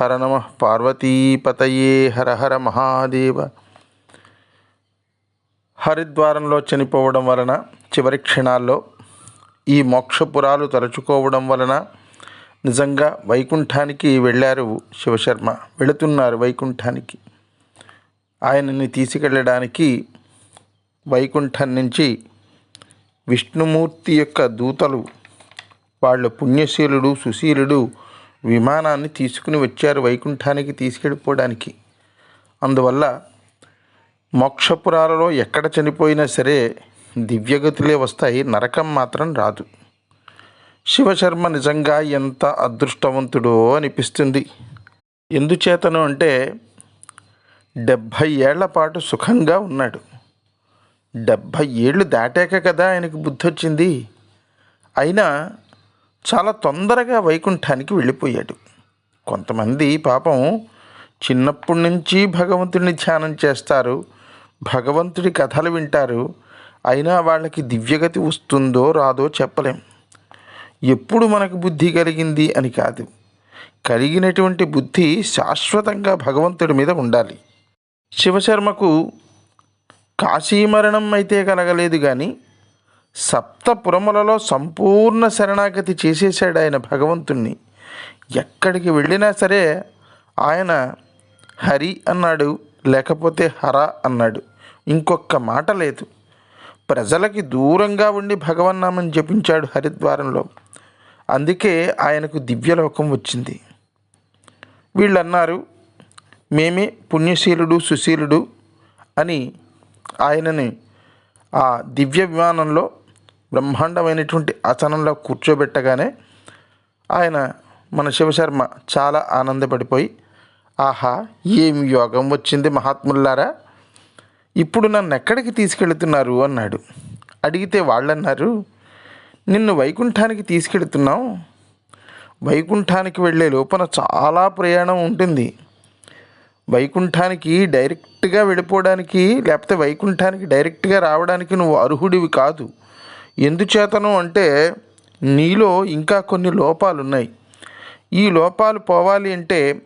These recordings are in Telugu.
హర నమ పార్వతీపతయే హర హర మహాదేవ. హరిద్వారంలో చనిపోవడం వలన చివరి క్షణాల్లో ఈ మోక్షపురాలు తలుచుకోవడం వలన నిజంగా వైకుంఠానికి వెళ్ళారు శివశర్మ. వెళుతున్నారు వైకుంఠానికి. ఆయనని తీసుకెళ్ళడానికి వైకుంఠం నుంచి విష్ణుమూర్తి యొక్క దూతలు వాళ్ళు పుణ్యశీలుడు సుశీలుడు విమానాన్ని తీసుకుని వచ్చారు వైకుంఠానికి తీసుకెళ్ళిపోవడానికి. అందువల్ల మోక్షపురాలలో ఎక్కడ చనిపోయినా సరే దివ్యగతులే వస్తాయి నరకం మాత్రం రాదు. శివశర్మ నిజంగా ఎంత అదృష్టవంతుడో అనిపిస్తుంది. ఎందుచేతను అంటే డెబ్భై ఏళ్ళ పాటు సుఖంగా ఉన్నాడు. డెబ్భై ఏళ్ళు దాటాక కదా ఆయనకు బుద్ధి వచ్చింది అయినా చాలా తొందరగా వైకుంఠానికి వెళ్ళిపోయాడు. కొంతమంది పాపం చిన్నప్పటి నుంచి భగవంతుడిని ధ్యానం చేస్తారు భగవంతుడి కథలు వింటారు అయినా వాళ్ళకి దివ్యగతి వస్తుందో రాదో చెప్పలేం. ఎప్పుడు మనకు బుద్ధి కలిగింది అని కాదు. కలిగినటువంటి బుద్ధి శాశ్వతంగా భగవంతుడి మీద ఉండాలి. శివశర్మకు కాశీమరణం అయితే కలగలేదు కానీ సప్తపురములలో సంపూర్ణ శరణాగతి చేసేసాడు ఆయన భగవంతుణ్ణి. ఎక్కడికి వెళ్ళినా సరే ఆయన హరి అన్నాడు లేకపోతే హర అన్నాడు. ఇంకొక మాట లేదు. ప్రజలకి దూరంగా ఉండి భగవన్నామని జపించాడు హరిద్వారంలో. అందుకే ఆయనకు దివ్యలోకం వచ్చింది. వీళ్ళన్నారు మేమే పుణ్యశీలుడు సుశీలుడు అని ఆయనని ఆ దివ్య విమానంలో బ్రహ్మాండమైనటువంటి ఆసనంలో కూర్చోబెట్టగానే ఆయన మన శివశర్మ చాలా ఆనందపడిపోయి ఆహా ఏం యోగం వచ్చింది మహాత్ముల్లారా ఇప్పుడు నన్ను ఎక్కడికి తీసుకెళ్తున్నారు? అన్నాడు. అడిగితే వాళ్ళన్నారు నిన్ను వైకుంఠానికి తీసుకెళ్తున్నాం. వైకుంఠానికి వెళ్ళే లోపల చాలా ప్రయాణం ఉంటుంది. వైకుంఠానికి డైరెక్ట్గా వెళ్ళిపోవడానికి లేకపోతే వైకుంఠానికి డైరెక్ట్గా రావడానికి నువ్వు అర్హుడివి కాదు. ఎందుచేతను అంటే నీలో ఇంకా కొన్ని లోపాలు ఉన్నాయి ఈ లోపాలు పోవాలి అంటే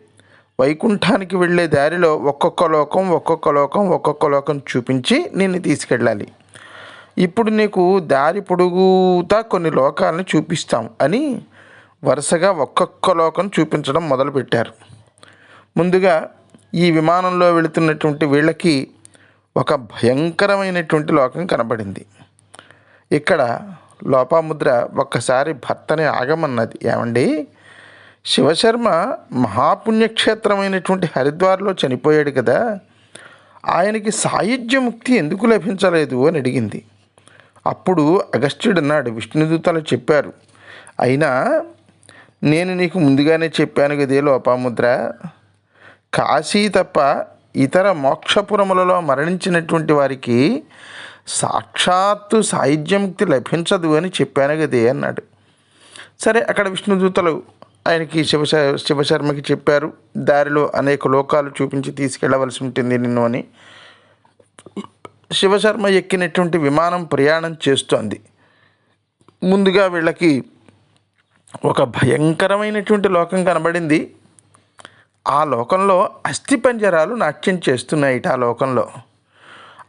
వైకుంఠానికి వెళ్ళే దారిలో ఒక్కొక్క లోకం ఒక్కొక్క లోకం ఒక్కొక్క లోకం చూపించి నిన్ను తీసుకెళ్ళాలి. ఇప్పుడు నీకు దారి పొడుగుతా కొన్ని లోకాలను చూపిస్తాం అని వరుసగా ఒక్కొక్క లోకం చూపించడం మొదలుపెట్టారు. ముందుగా ఈ విమానంలో వెళుతున్నటువంటి వీళ్ళకి ఒక భయంకరమైనటువంటి లోకం కనబడింది. ఇక్కడ లోపాముద్ర ఒక్కసారి భర్తని ఆగమన్నది. ఏమండి? శివశర్మ మహాపుణ్యక్షేత్రమైనటువంటి హరిద్వార్లో చనిపోయాడు కదా. ఆయనకి సాయుధ్యముక్తి ఎందుకు లభించలేదు అని అడిగింది. అప్పుడు అగస్త్యుడు అన్నాడు విష్ణుదూతలు చెప్పారు అయినా నేను నీకు ముందుగానే చెప్పాను కదే లోపాముద్ర. కాశీ తప్ప ఇతర మోక్షపురములలో మరణించినటువంటి వారికి సాక్షాత్తు సాహిత్యముక్తి లభించదు అని చెప్పాను కదే అన్నాడు. సరే అక్కడ విష్ణుదూతలు ఆయనకి శివ శివశర్మకి చెప్పారు దారిలో అనేక లోకాలు చూపించి తీసుకెళ్ళవలసి ఉంటుంది నిన్ను అని. శివశర్మ ఎక్కినటువంటి విమానం ప్రయాణం చేస్తోంది. ముందుగా వీళ్ళకి ఒక భయంకరమైనటువంటి లోకం కనబడింది. ఆ లోకంలో అస్థిపంజరాలు నాట్యం చేస్తున్నాయిట ఆ లోకంలో.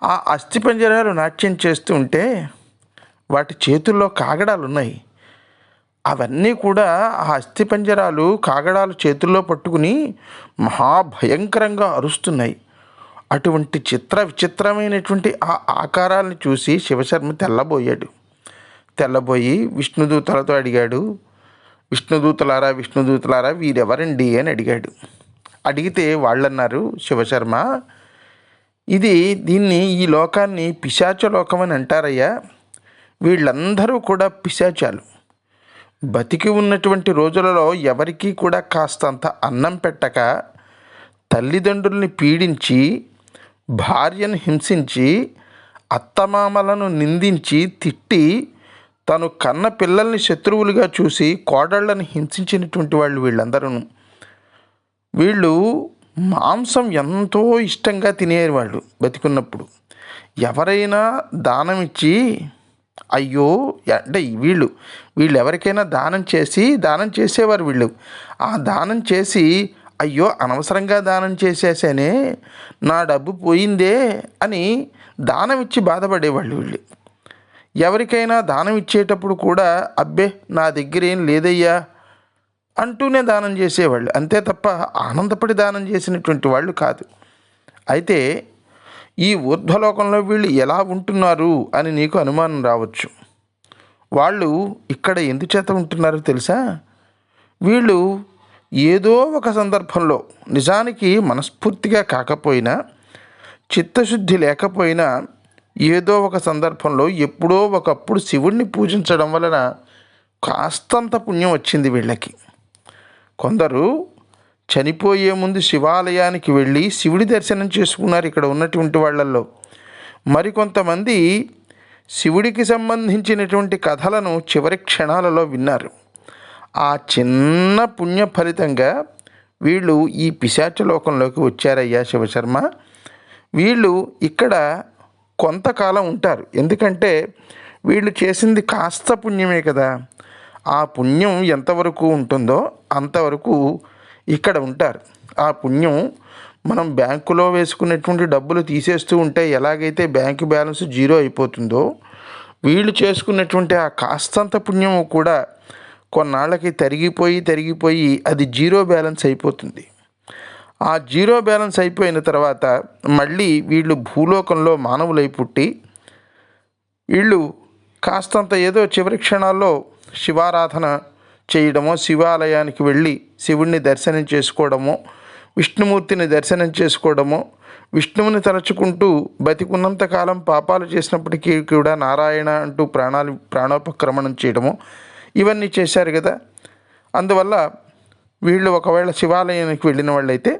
ఆ అస్థిపంజరాలు నాట్యం చేస్తూ ఉంటే వాటి చేతుల్లో కాగడాలు ఉన్నాయి అవన్నీ కూడా ఆ అస్థిపంజరాలు కాగడాలు చేతుల్లో పట్టుకుని మహాభయంకరంగా అరుస్తున్నాయి. అటువంటి చిత్ర విచిత్రమైనటువంటి ఆ ఆకారాలను చూసి శివశర్మ తెల్లబోయాడు. తెల్లబోయి విష్ణుదూతలతో అడిగాడు విష్ణుదూతలారా విష్ణుదూతలారా వీరెవరండి? అని అడిగాడు. అడిగితే వాళ్ళన్నారు శివశర్మ ఇది దీన్ని ఈ లోకాన్ని పిశాచ లోకం అని అంటారయ్యా. వీళ్ళందరూ కూడా పిశాచాలు. బతికి ఉన్నటువంటి రోజులలో ఎవరికీ కూడా కాస్తంత అన్నం పెట్టక తల్లిదండ్రుల్ని పీడించి భార్యను హింసించి అత్తమామలను నిందించి తిట్టి తను కన్న పిల్లల్ని శత్రువులుగా చూసి కోడళ్ళని హింసించినటువంటి వాళ్ళు వీళ్ళందరూ వీళ్ళు మాంసం ఎంతో ఇష్టంగా తినేవాళ్ళు బతికున్నప్పుడు. ఎవరైనా దానం ఇచ్చి అయ్యో అంటే వీళ్ళు వీళ్ళు ఎవరికైనా దానం చేసి దానం చేసేవారు వీళ్ళు. ఆ దానం చేసి అయ్యో అనవసరంగా దానం చేసేసానే నా డబ్బు పోయిందే అని దానం ఇచ్చి బాధపడేవాళ్ళు వీళ్ళు. ఎవరికైనా దానం ఇచ్చేటప్పుడు కూడా అబ్బే నా దగ్గర ఏం లేదయ్యా అంటూనే దానం చేసేవాళ్ళు. అంతే తప్ప ఆనందపడి దానం చేసినటువంటి వాళ్ళు కాదు. అయితే ఈ ఊర్ధ్వలోకంలో వీళ్ళు ఎలా ఉంటున్నారు అని నీకు అనుమానం రావచ్చు. వాళ్ళు ఇక్కడ ఎందుచేత ఉంటున్నారో తెలుసా? వీళ్ళు ఏదో ఒక సందర్భంలో నిజానికి మనస్ఫూర్తిగా కాకపోయినా చిత్తశుద్ధి లేకపోయినా ఏదో ఒక సందర్భంలో ఎప్పుడో ఒకప్పుడు శివుణ్ణి పూజించడం వలన కాస్తంత పుణ్యం వచ్చింది వీళ్ళకి. కొందరు చనిపోయే ముందు శివాలయానికి వెళ్ళి శివుడి దర్శనం చేసుకున్నారు ఇక్కడ ఉన్నటువంటి వాళ్ళల్లో. మరికొంతమంది శివుడికి సంబంధించినటువంటి కథలను చివరి క్షణాలలో విన్నారు. ఆ చిన్న పుణ్య ఫలితంగా వీళ్ళు ఈ పిశాచ లోకంలోకి వచ్చారయ్యా శివశర్మ. వీళ్ళు ఇక్కడ కొంతకాలం ఉంటారు. ఎందుకంటే వీళ్ళు చేసింది కాస్త పుణ్యమే కదా. ఆ పుణ్యం ఎంతవరకు ఉంటుందో అంతవరకు ఇక్కడ ఉంటారు. ఆ పుణ్యం మనం బ్యాంకులో వేసుకున్నటువంటి డబ్బులు తీసేస్తూ ఉంటే ఎలాగైతే బ్యాంకు బ్యాలెన్స్ జీరో అయిపోతుందో వీళ్ళు చేసుకున్నటువంటి ఆ కాస్తంత పుణ్యం కూడా కొన్నాళ్ళకి తరిగిపోయి తరిగిపోయి అది జీరో బ్యాలెన్స్ అయిపోతుంది. ఆ జీరో బ్యాలెన్స్ అయిపోయిన తర్వాత మళ్ళీ వీళ్ళు భూలోకంలో మానవులై పుట్టి వీళ్ళు కాస్తంత ఏదో చివరి క్షణాల్లో శివారాధన చేయడమో శివాలయానికి వెళ్ళి శివుణ్ణి దర్శనం చేసుకోవడమో విష్ణుమూర్తిని దర్శనం చేసుకోవడమో విష్ణువుని తలుచుకుంటూ బతికున్నంతకాలం పాపాలు చేసినప్పటికీ కూడా నారాయణ అంటూ ప్రాణాలు ప్రాణోపక్రమణం చేయడము ఇవన్నీ చేశారు కదా. అందువల్ల వీళ్ళు ఒకవేళ శివాలయానికి వెళ్ళిన వాళ్ళైతే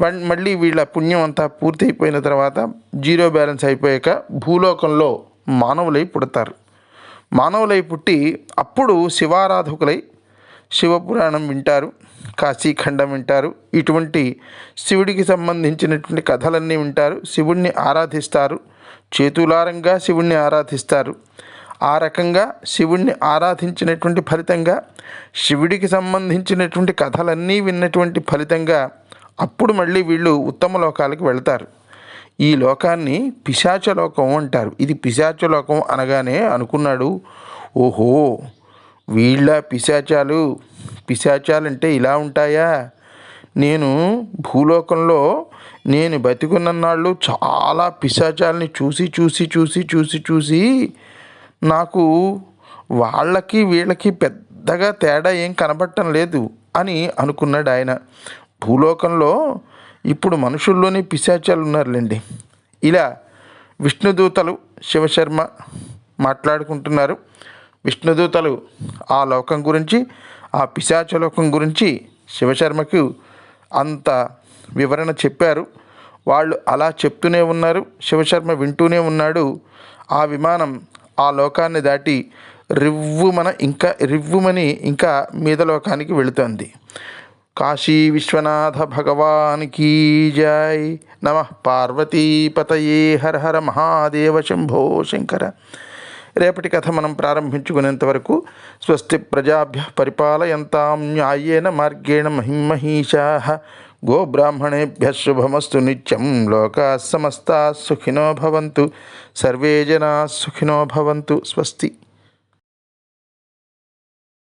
మళ్ళీ వీళ్ళ పుణ్యం అంతా పూర్తయిపోయిన తర్వాత జీరో బ్యాలెన్స్ అయిపోయాక భూలోకంలో మానవులై పుడతారు. మానవులై పుట్టి అప్పుడు శివారాధకులై శివపురాణం వింటారు కాశీఖండం వింటారు. ఇటువంటి శివుడికి సంబంధించినటువంటి కథలన్నీ వింటారు. శివుణ్ణి ఆరాధిస్తారు. చేతులారంగా శివుణ్ణి ఆరాధిస్తారు. ఆ రకంగా శివుణ్ణి ఆరాధించినటువంటి ఫలితంగా శివుడికి సంబంధించినటువంటి కథలన్నీ విన్నటువంటి ఫలితంగా అప్పుడు మళ్ళీ వీళ్ళు ఉత్తమ లోకాలకు వెళ్తారు. ఈ లోకాన్ని పిశాచ లోకం అంటారు. ఇది పిశాచ లోకం అనగానే అనుకున్నాడు ఓహో వీళ్ళ పిశాచాలు పిశాచాలంటే ఇలా ఉంటాయా? నేను భూలోకంలో నేను బతికున్ననాళ్ళు చాలా పిశాచాలని చూసి చూసి చూసి చూసి చూసి నాకు వాళ్ళకి వీళ్ళకి పెద్దగా తేడా ఏం కనబడటం లేదు అని అనుకున్నాడు ఆయన భూలోకంలో ఇప్పుడు మనుషుల్లోనే పిశాచాలు ఉన్నారులేండి. ఇలా విష్ణుదూతలు శివశర్మ మాట్లాడుకుంటున్నారు. విష్ణుదూతలు ఆ లోకం గురించి ఆ పిశాచ లోకం గురించి శివశర్మకు అంత వివరణ చెప్పారు. వాళ్ళు అలా చెప్తూనే ఉన్నారు. శివశర్మ వింటూనే ఉన్నాడు. ఆ విమానం ఆ లోకాన్ని దాటి రివ్వుమన ఇంకా రివ్వుమని ఇంకా మీద లోకానికి వెళుతోంది. కాశీ విశ్వనాథ భగవానికి జై. నమ పార్వతీపతయే హర హర మహాదేవ శంభో శంకర. రేపటి కథ మనం ప్రారంభించుకునేంత వరకు స్వస్తి ప్రజాభ్య పరిపాలయంతాం న్యాయేన మార్గేణ మహిమహీషా గోబ్రాహ్మణేభ్య శుభమస్తు నిత్యం. లోకా సమస్తా సుఖినో భవంతు. సర్వే జనా సుఖినో భవంతు. స్వస్తి.